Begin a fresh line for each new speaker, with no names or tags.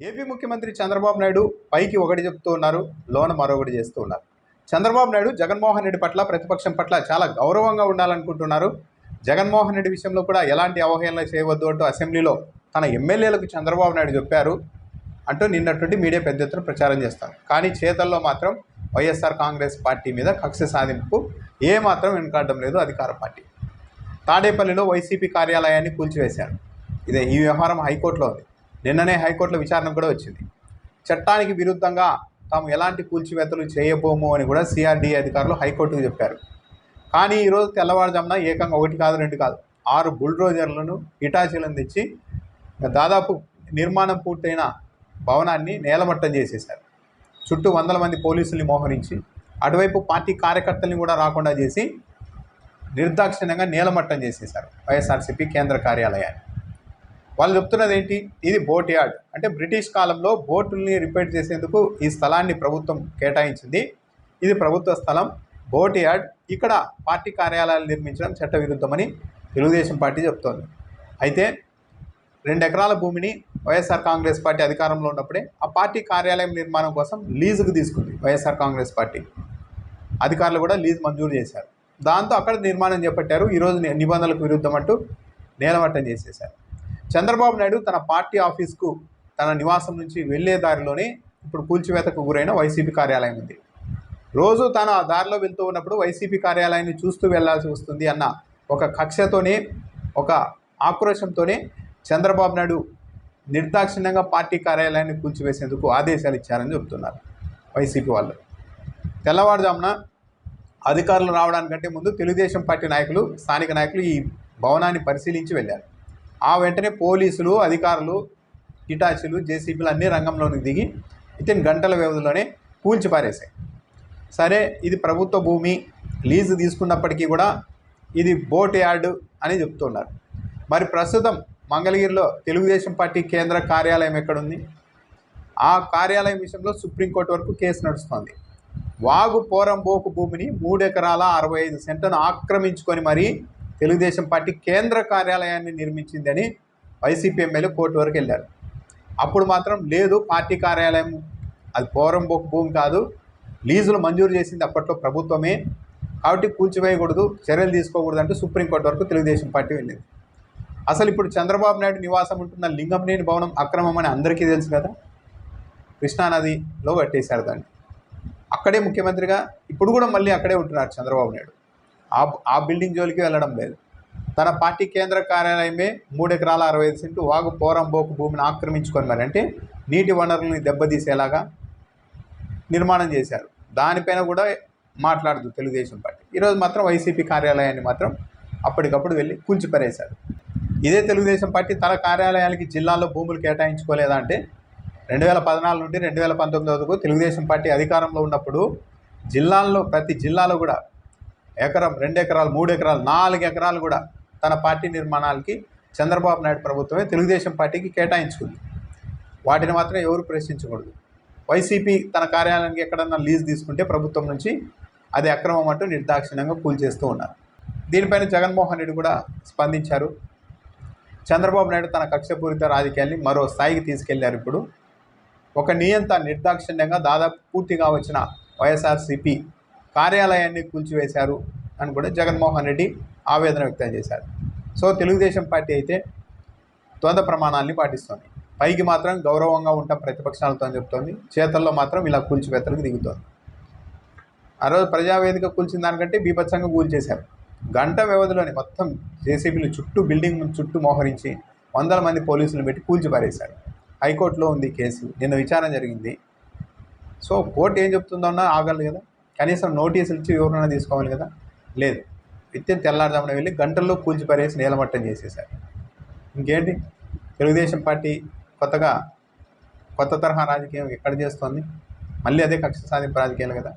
AP ముఖ్యమంత్రి చంద్రబాబు నాయుడు పైకి ఒకటి చెప్తూ ఉన్నారు లోన మరొకటి చేస్తూ ఉన్నారు. చంద్రబాబు నాయుడు జగన్మోహన్ రెడ్డి పట్ల ప్రతిపక్షం పట్ల చాలా గౌరవంగా ఉండాలనుకుంటున్నారు. జగన్మోహన్ రెడ్డి విషయంలో కూడా ఎలాంటి అవహేళన చేయవద్దు అంటూ అసెంబ్లీలో తన ఎమ్మెల్యేలకు చంద్రబాబు నాయుడు చెప్పారు అంటూ నిన్నటువంటి మీడియా పెద్ద ఎత్తున ప్రచారం చేస్తారు. కానీ చేతల్లో మాత్రం వైఎస్ఆర్ కాంగ్రెస్ పార్టీ మీద కక్ష సాధింపు ఏమాత్రం వెనుకాడడం లేదు అధికార పార్టీ. తాడేపల్లిలో వైసీపీ కార్యాలయాన్ని కూల్చివేశారు. ఇదే ఈ వ్యవహారం హైకోర్టులో ఉంది. నిన్ననే హైకోర్టులో విచారణ కూడా వచ్చింది. చట్టానికి విరుద్ధంగా తాము ఎలాంటి కూల్చివేతలు చేయబోము అని కూడా సిఆర్డీఏ అధికారులు హైకోర్టుకు చెప్పారు. కానీ ఈరోజు తెల్లవారుజామున ఏకంగా ఒకటి కాదు రెండు కాదు ఆరు బుల్డోజర్లను ఇటాచీలను తెచ్చి దాదాపు నిర్మాణం పూర్తయిన భవనాన్ని నేలమట్టం చేసేశారు. చుట్టూ వందల మంది పోలీసుల్ని మోహరించి అటువైపు పార్టీ కార్యకర్తల్ని కూడా రాకుండా చేసి నిర్దాక్షిణ్యంగా నేలమట్టం చేసేశారు వైఎస్ఆర్సీపీ కేంద్ర కార్యాలయాన్ని. వాళ్ళు చెప్తున్నది ఏంటి? ఇది బోట్ యార్డ్. అంటే బ్రిటిష్ కాలంలో బోటుల్ని రిపేర్ చేసేందుకు ఈ స్థలాన్ని ప్రభుత్వం కేటాయించింది. ఇది ప్రభుత్వ స్థలం బోట్ యార్డ్. ఇక్కడ పార్టీ కార్యాలయాలు నిర్మించడం చట్టవిరుద్ధమని తెలుగుదేశం పార్టీ చెప్తోంది. అయితే రెండు ఎకరాల భూమిని వైఎస్ఆర్ కాంగ్రెస్ పార్టీ అధికారంలో ఉన్నప్పుడే ఆ పార్టీ కార్యాలయం నిర్మాణం కోసం లీజుకు తీసుకుంది వైఎస్ఆర్ కాంగ్రెస్ పార్టీ. అధికారులు కూడా లీజ్ మంజూరు చేశారు. దాంతో అక్కడ నిర్మాణం చేపట్టారు. ఈరోజు నిబంధనలకు విరుద్ధం అంటూ నేలమట్టం చేసేశారు. చంద్రబాబు నాయుడు తన పార్టీ ఆఫీస్కు తన నివాసం నుంచి వెళ్ళే దారిలోనే ఇప్పుడు కూల్చివేతకు గురైన వైసీపీ కార్యాలయం ఉంది. రోజు తాను ఆ దారిలో వెళ్తూ ఉన్నప్పుడు వైసీపీ కార్యాలయాన్ని చూస్తూ వెళ్ళాల్సి వస్తుంది అన్న ఒక కక్షతోనే ఒక ఆక్రోశంతోనే చంద్రబాబు నాయుడు నిర్దాక్షిణ్యంగా పార్టీ కార్యాలయాన్ని కూల్చివేసేందుకు ఆదేశాలు ఇచ్చారని చెబుతున్నారు వైసీపీ వాళ్ళు. తెల్లవారుజామున అధికారులు రావడానికంటే ముందు తెలుగుదేశం పార్టీ నాయకులు స్థానిక నాయకులు ఈ భవనాన్ని పరిశీలించి వెళ్ళారు. ఆ వెంటనే పోలీసులు అధికారులు హిటాచీలు జేసీబీలు అన్ని రంగంలోకి దిగి ఇతని గంటల వ్యవధిలోనే కూల్చి పారేశాయి. సరే ఇది ప్రభుత్వ భూమి లీజు తీసుకున్నప్పటికీ కూడా ఇది బోట్ యార్డు అని చెప్తున్నారు. మరి ప్రస్తుతం మంగళగిరిలో తెలుగుదేశం పార్టీ కేంద్ర కార్యాలయం ఎక్కడుంది? ఆ కార్యాలయం విషయంలో సుప్రీంకోర్టు వరకు కేసు నడుస్తోంది. వాగు పోరంబోకు భూమిని మూడెకరాల అరవై ఐదు సెంటను ఆక్రమించుకొని మరీ తెలుగుదేశం పార్టీ కేంద్ర కార్యాలయాన్ని నిర్మించిందని వైసీపీ ఎమ్మెల్యే కోర్టు వరకు వెళ్ళారు. అప్పుడు మాత్రం లేదు పార్టీ కార్యాలయం అది పోరం భూమి కాదు. లీజులు మంజూరు చేసింది అప్పట్లో ప్రభుత్వమే. కాబట్టి కూల్చివేయకూడదు చర్యలు తీసుకోకూడదు అంటూ సుప్రీంకోర్టు వరకు తెలుగుదేశం పార్టీ వెళ్ళింది. అసలు ఇప్పుడు చంద్రబాబు నాయుడు నివాసం ఉంటున్న లింగంనేని భవనం అక్రమం అని అందరికీ తెలుసు కదా? కృష్ణానదిలో కట్టేశారు దాన్ని. అక్కడే ముఖ్యమంత్రిగా ఇప్పుడు కూడా మళ్ళీ అక్కడే ఉంటున్నారు చంద్రబాబు నాయుడు. ఆ ఆ బిల్డింగ్ జోలికి వెళ్ళడం లేదు. తన పార్టీ కేంద్ర కార్యాలయమే మూడు ఎకరాల అరవై ఐదు సెంటు వాగు పోరంబోకు భూమిని ఆక్రమించుకొని మరి అంటే నీటి వనరుల్ని దెబ్బతీసేలాగా నిర్మాణం చేశారు. దానిపైన కూడా మాట్లాడదు తెలుగుదేశం పార్టీ. ఈరోజు మాత్రం వైసీపీ కార్యాలయాన్ని మాత్రం అప్పటికప్పుడు వెళ్ళి కూల్చిపరేశారు. ఇదే తెలుగుదేశం పార్టీ తన కార్యాలయాలకి జిల్లాలో భూములు కేటాయించుకోలేదా అంటే రెండు వేల పద్నాలుగు నుండి రెండు వేల పంతొమ్మిది వరకు తెలుగుదేశం పార్టీ అధికారంలో ఉన్నప్పుడు జిల్లాల్లో ప్రతి జిల్లాలో కూడా ఎకరం రెండు ఎకరాలు మూడు ఎకరాలు నాలుగు ఎకరాలు కూడా తన పార్టీ నిర్మాణాలకి చంద్రబాబు నాయుడు ప్రభుత్వమే తెలుగుదేశం పార్టీకి కేటాయించుకుంది. వాటిని మాత్రం ఎవరు ప్రశ్నించకూడదు. వైసీపీ తన కార్యాలయానికి ఎక్కడన్నా లీజ్ తీసుకుంటే ప్రభుత్వం నుంచి అది అక్రమం అంటూ నిర్దాక్షిణ్యంగా కూల్చేస్తూ ఉన్నారు. దీనిపైన జగన్మోహన్ రెడ్డి కూడా స్పందించారు. చంద్రబాబు నాయుడు తన కక్షపూరిత రాజకీయాన్ని మరో స్థాయికి తీసుకెళ్ళారు ఇప్పుడు. ఒక నియంత నిర్దాక్షిణ్యంగా దాదాపు పూర్తిగా వచ్చిన వైఎస్ఆర్సీపీ కార్యాలయాన్ని కూల్చివేశారు అని కూడా జగన్మోహన్ రెడ్డి ఆవేదన వ్యక్తం చేశారు. సో తెలుగుదేశం పార్టీ అయితే ద్వంద్వ ప్రమాణాలని పాటిస్తోంది. పైకి మాత్రం గౌరవంగా ఉంటాం ప్రతిపక్షాలతో అని చెప్తోంది. చేతల్లో మాత్రం ఇలా కూల్చివేతలకు దిగుతోంది. ఆ రోజు ప్రజావేదిక కూల్చిన దానికంటే బీభత్సంగా కూల్చేశారు. గంట వ్యవధిలోనే మొత్తం జేసీబీలు చుట్టూ బిల్డింగ్ చుట్టూ మోహరించి వందల మంది పోలీసులు పెట్టి కూల్చి పారేశారు హైకోర్టులో ఉంది కేసు. నిన్న విచారణ జరిగింది. సో కోర్టు ఏం చెప్తుందో అన్నా ఆగలేదు కదా. కనీసం నోటీసులు ఇచ్చి వివరణ తీసుకోవాలి కదా? లేదు. విత్తిన తెల్లారుజామున వెళ్ళి గంటల్లో కూల్చి పారేసి నేలమట్టం చేసేశారు ఇంకేంటి? తెలుగుదేశం పార్టీ కొత్తగా కొత్త తరహా రాజకీయం ఎక్కడ చేస్తోంది? మళ్ళీ అదే కక్ష సాధింపు రాజకీయాలు కదా.